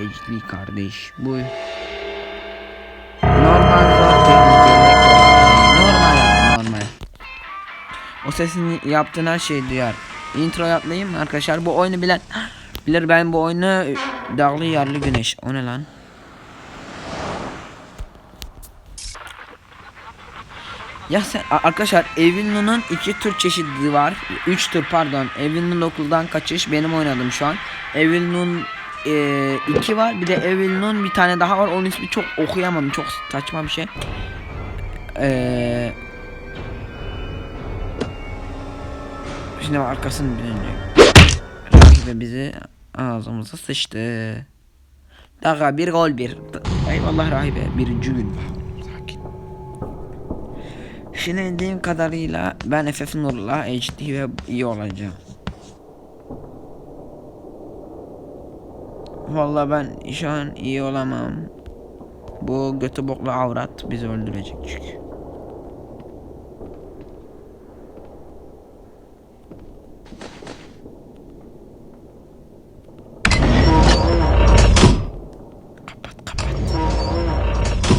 değil kardeş. Bu normal kolay. Normal normal. O sesin yaptığın her şeyi duyar. Intro yapmayayım mı arkadaşlar? Bu oyunu bilen bilir ben bu oyunu dağlı yerli güneş. O ne lan? Ya sen arkadaşlar Evil'in iki tür çeşidi var. Üç tür pardon. Evil'in okuldan kaçış benim oynadım şu an. Evil'in e, iki var. Bir de Evil'in bir tane daha var. Onun ismi çok okuyamam. Çok saçma bir şey. Eee Şimdi arkasını dönecek. Rakibe bizi ağzımıza sıçtı. Daha bir gol bir. Eyvallah rahibe. Birinci gün. Sakin. Şimdi bildiğim kadarıyla ben FF Nur'la HD ve iyi olacağım. Vallahi ben şu an iyi olamam. Bu götü boklu avrat bizi öldürecek çünkü.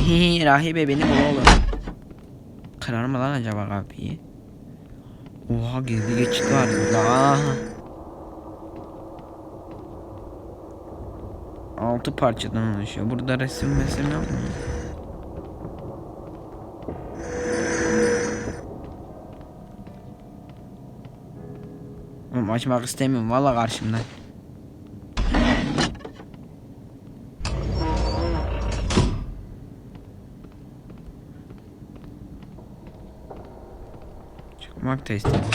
Hihi rahibe benim oğlum. Kırar mı lan acaba kapıyı? Oha gizli geçit var burada. Altı parçadan oluşuyor. Burada resim yok mu? Oğlum açmak istemiyorum valla karşımda. Çıkmak da istemiyorum.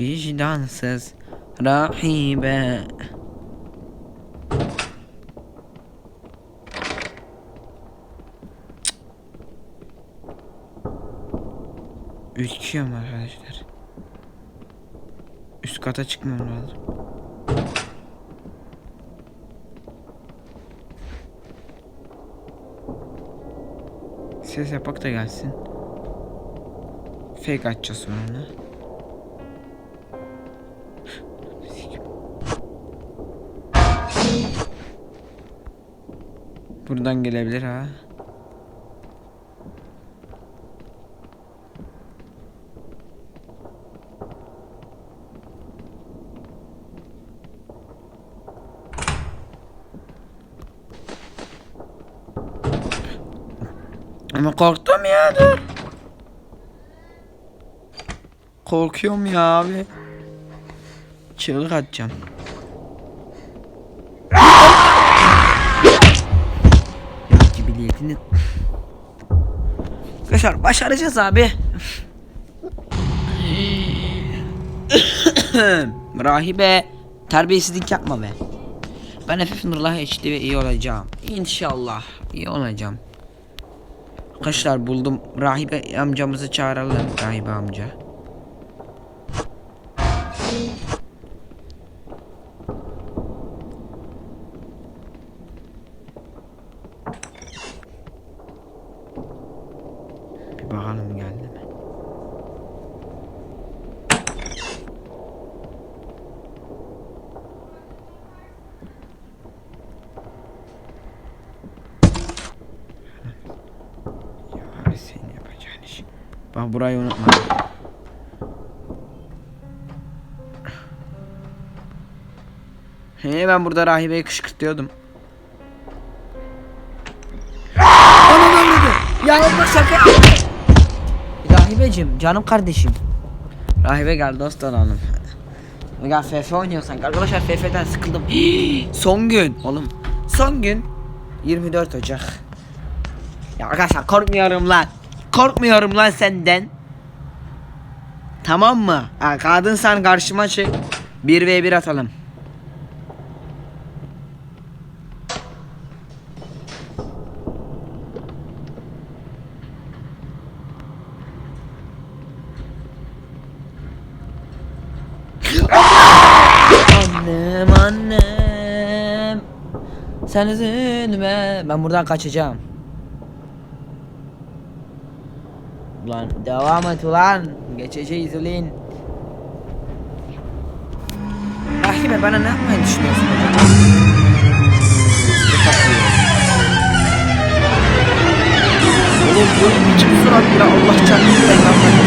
Vicdansız rahibe. Ürküyorum arkadaşlar. Üst kata çıkmam lazım. Ses yapak da gelsin. Fake açacağız sonra. Buradan gelebilir ha. Ama korktum ya dur. Korkuyorum ya abi. Çığlık atacağım. Cibiliyetini... Arkadaşlar başaracağız abi. Rahibe terbiyesizlik yapma be. Ben hafif Nurullah HD ve iyi olacağım. İnşallah iyi olacağım. Arkadaşlar buldum. Rahibe amcamızı çağıralım. Rahibe amca. Bir bakalım geldi mi? Ya abi senin yapacağın iş. Bak burayı unutma. He ben burada rahibeyi kışkırtıyordum. Ya yapma şaka. Rahibecim canım kardeşim. Rahibe gel dost olalım. Ya FF oynuyorsan arkadaşlar FF'den sıkıldım. son gün oğlum. Son gün 24 Ocak. Ya arkadaşlar korkmuyorum lan. Korkmuyorum lan senden. Tamam mı? Ha, kadın sen karşıma çık. 1v1 atalım. Sen üzülme. Ben buradan kaçacağım. Ulan devam et ulan. Geçeceğiz ulan. Rahibe bana ne yapmayı düşünüyorsun acaba? Oğlum bu biçim surat ya Allah çarpsın geldi ya?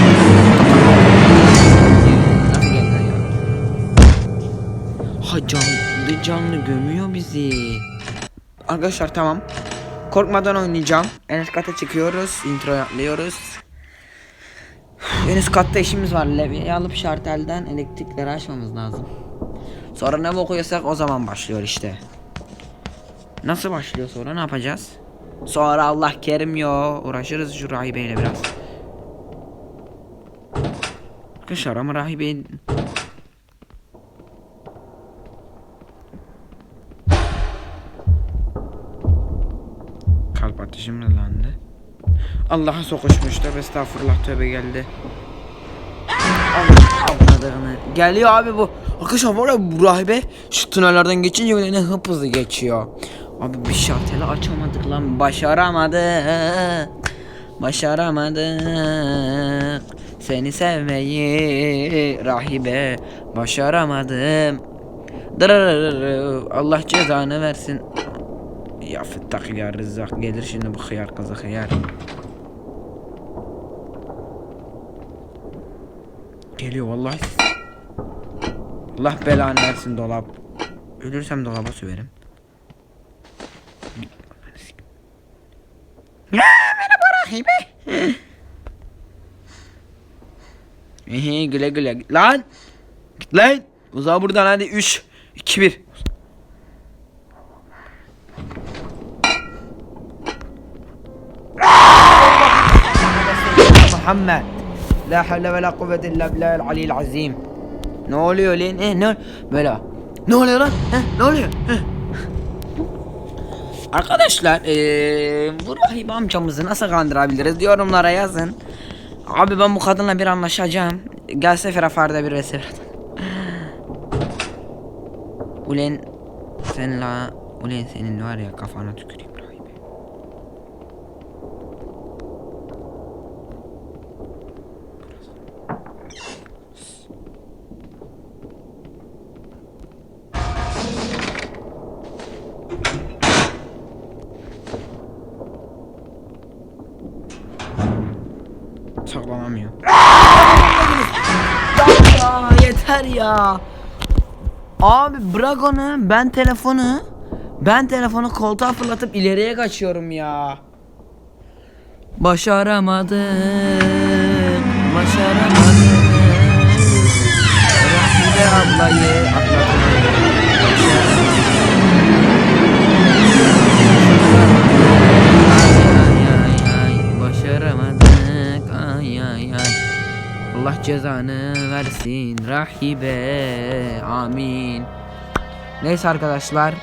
Ha canlı canlı gömüyor bizi. Arkadaşlar tamam. Korkmadan oynayacağım. En üst kata çıkıyoruz. Intro atlıyoruz. En üst katta işimiz var. Levyeyi alıp şartelden elektrikleri açmamız lazım. Sonra ne okuyorsak o zaman başlıyor işte. Nasıl başlıyor sonra ne yapacağız? Sonra Allah kerim yo uğraşırız şu rahibeyle biraz. Arkadaşlar ama rahibeyi Kalp atışım hızlandı. Allah'a sokuşmuş tövbe estağfurullah tövbe geldi. Allah abladığını. Geliyor abi bu. Arkadaşlar var ya bu rahibe şu tünellerden geçince böyle ne hıp hızlı geçiyor. Abi bir şarteli açamadık lan başaramadık. Başaramadık. Seni sevmeyi rahibe başaramadım. Allah cezanı versin. Ya fettak ya rızak gelir şimdi bu hıyar kızı hıyar. Geliyor vallahi. Allah belanı versin dolap. Ölürsem dolaba söverim. Merhaba rahibe. Ehe güle güle. Lan. Git lan. Uzağa buradan hadi 3 2 1. Muhammed. La havle ve la kuvvete illa billahil aliyyil azim. Ne oluyor lan? Eh, ne böyle? Ne oluyor lan? Heh, ne oluyor? Heh. Arkadaşlar eee bu rahip amcamızı nasıl kandırabiliriz yorumlara yazın. Abi ben bu kadınla bir anlaşacağım. Gelse ferafarda bir resept. Ulen sen la ulen senin var ya kafana tüküreyim Saklanamıyor. ya yeter ya. Abi bırak onu. Ben telefonu ben telefonu koltuğa fırlatıp ileriye kaçıyorum ya. Başaramadık. Başaramadık. Rahide ablayı cezanı versin rahibe amin Neyse arkadaşlar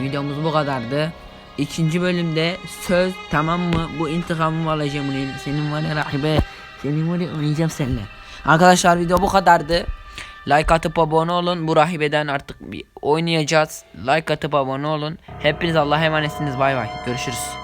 Videomuz bu kadardı İkinci bölümde söz tamam mı bu intikamımı alacağım senin var ya rahibe senin var ya oynayacağım seninle Arkadaşlar video bu kadardı Like atıp abone olun. Bu rahibeden artık bir oynayacağız. Like atıp abone olun. Hepiniz Allah'a emanetsiniz. Bay bay. Görüşürüz.